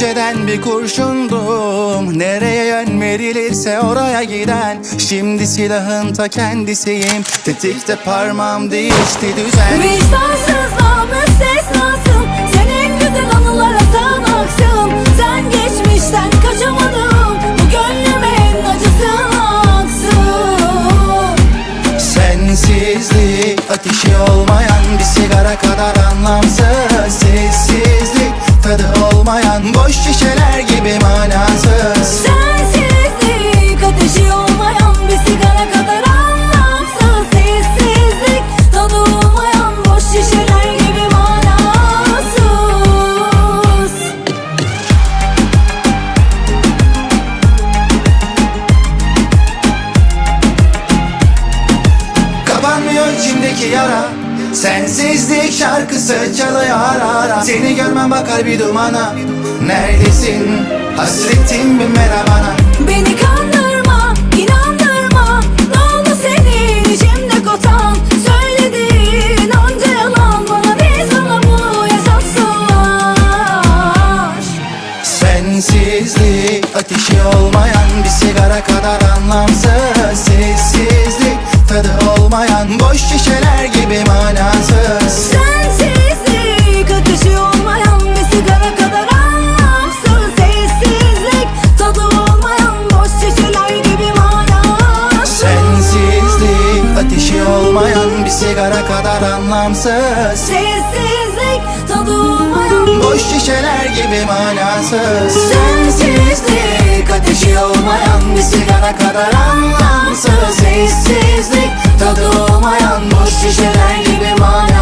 öteden bir kurşundum. Nereye yön verilirse oraya giden. Şimdi silahın ta kendisiyim. Tetikte parmağım değişti düzen Vicdansız müstesnasın boş şişeler gibi manasız. Sensizlik ateşi olmayan bir sigara kadar anlamsız. Sessizlik tadı olmayan boş şişeler gibi manasız. Kapanmıyor içimdeki yara. Sensizlik şarkısı çalıyor ara ara. Seni görmem bakar bir dumana Neredesin? Hasretin bir merhabana Beni kandırma, inandırma. Ne oldu senin içimde kotan? Söylediğin onca yalan. Bana bir sana bu yaşatsınlar Sensizlik ateşi olmayan bir sigara kadar anlamsız. Sessizlik tadı olmayan boş şişeler gibi manasız olmayan bir sigara kadar anlamsız. Sessizlik tadı olmayan Boş şişeler gibi manasız. Sensizlik ateşi olmayan bir sigara kadar anlamsız. Sessizlik tadı olmayan boş şişeler gibi manasız.